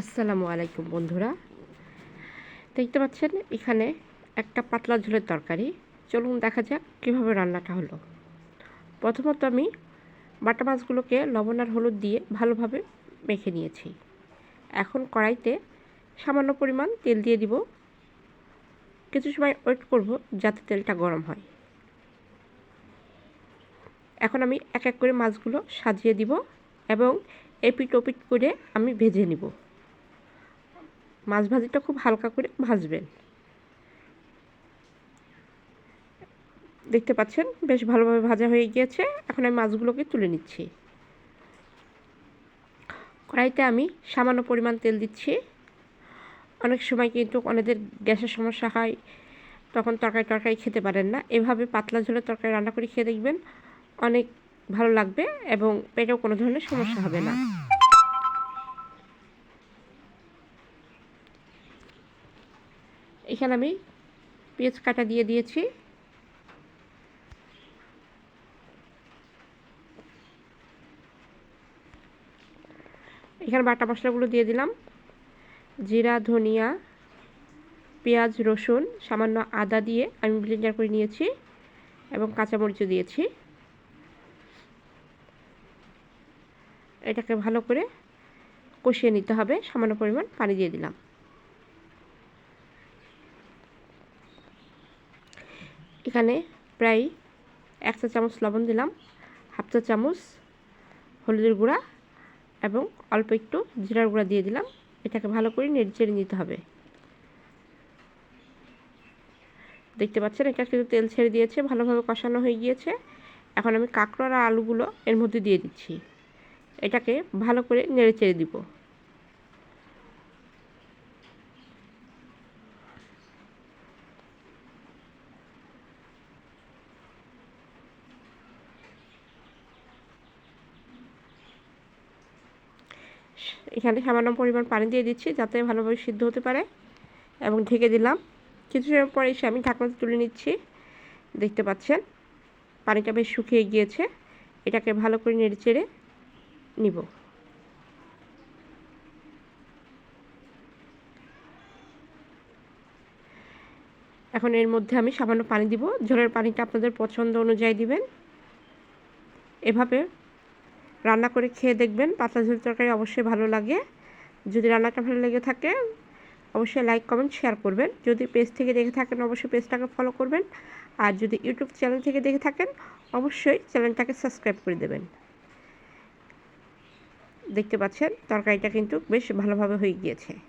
আসসালামু আলাইকুম বন্ধুরা। দেখতে পাচ্ছেন, এখানে একটা পাতলা ঝোলের তরকারি। চলুন দেখা যাক কীভাবে রান্নাটা হলো। প্রথমত আমি বাটা মাছগুলোকে লবণ আর হলুদ দিয়ে ভালোভাবে মেখে নিয়েছি। এখন কড়াইতে সামান্য পরিমাণ তেল দিয়ে দিব। কিছু সময় ওয়েট করব যাতে তেলটা গরম হয়। এখন আমি এক এক করে মাছগুলো সাজিয়ে দিব এবং এপিট ওপিট করে আমি ভেজে নিব। মাছ ভাজিটা খুব হালকা করে ভাজবেন। দেখতে পাচ্ছেন, বেশ ভালোভাবে ভাজা হয়ে গিয়েছে। এখন আমি মাছগুলোকে তুলে নিচ্ছি। কড়াইতে আমি সামান্য পরিমাণ তেল দিচ্ছি। অনেক সময় কিন্তু অনেকদের গ্যাসের সমস্যা হয়, তখন তরকারি তরকারি খেতে পারেন না। এভাবে পাতলা ঝোলের তরকারি রান্না করে খেয়ে দেখবেন অনেক ভালো লাগবে এবং পেটেও কোনো ধরনের সমস্যা হবে না। এখানে আমি পেঁয়াজ কাটা দিয়ে দিয়েছি। এখানে বাটা মশলাগুলো দিয়ে দিলাম। জিরা, ধনিয়া, পেঁয়াজ, রসুন, সামান্য আদা দিয়ে আমি ব্লেন্ডার করে নিয়েছি এবং কাঁচামরিচও দিয়েছি। এটাকে ভালো করে কষিয়ে নিতে হবে, সামান্য পরিমাণ পানি দিয়ে দিলাম। এখানে প্রায় এক চা চামচ লবণ দিলাম, হাফ চা চামচ হলুদের গুঁড়া এবং অল্প একটু জিরার গুঁড়া দিয়ে দিলাম। এটাকে ভালো করে নেড়ে নিতে হবে। দেখতে পাচ্ছেন, এটা কিন্তু তেল ছেড়ে দিয়েছে, ভালোভাবে কষানো হয়ে গিয়েছে। এখন আমি কাঁকড়ার আলুগুলো এর মধ্যে দিয়ে দিচ্ছি। এটাকে ভালো করে নেড়ে চেড়ে দিব। এখানে সামান্য পরিমাণ পানি দিয়ে দিচ্ছি যাতে ভালোভাবে সিদ্ধ হতে পারে এবং ঢেকে দিলাম। কিছু সময় পরে এসে আমি ঢাকনাতে তুলে নিচ্ছি। দেখতে পাচ্ছেন, পানিটা বেশ শুকিয়ে গিয়েছে। এটাকে ভালো করে নেড়ে চেড়ে নিব। এখন এর মধ্যে আমি সামান্য পানি দিব। ঝোলের পানিটা আপনাদের পছন্দ অনুযায়ী দিবেন। এভাবে রান্না করে খেয়ে দেখবেন। পাতলা ঝুল তরকারি অবশ্যই ভালো লাগে। যদি রান্নাটা ভালো লেগে থাকে, অবশ্যই লাইক কমেন্ট শেয়ার করবেন। যদি পেজ থেকে দেখে থাকেন, অবশ্যই পেজটাকে ফলো করবেন। আর যদি ইউটিউব চ্যানেল থেকে দেখে থাকেন, অবশ্যই চ্যানেলটাকে সাবস্ক্রাইব করে দেবেন। দেখতে পাচ্ছেন, তরকারিটা কিন্তু বেশ ভালোভাবে হয়ে গিয়েছে।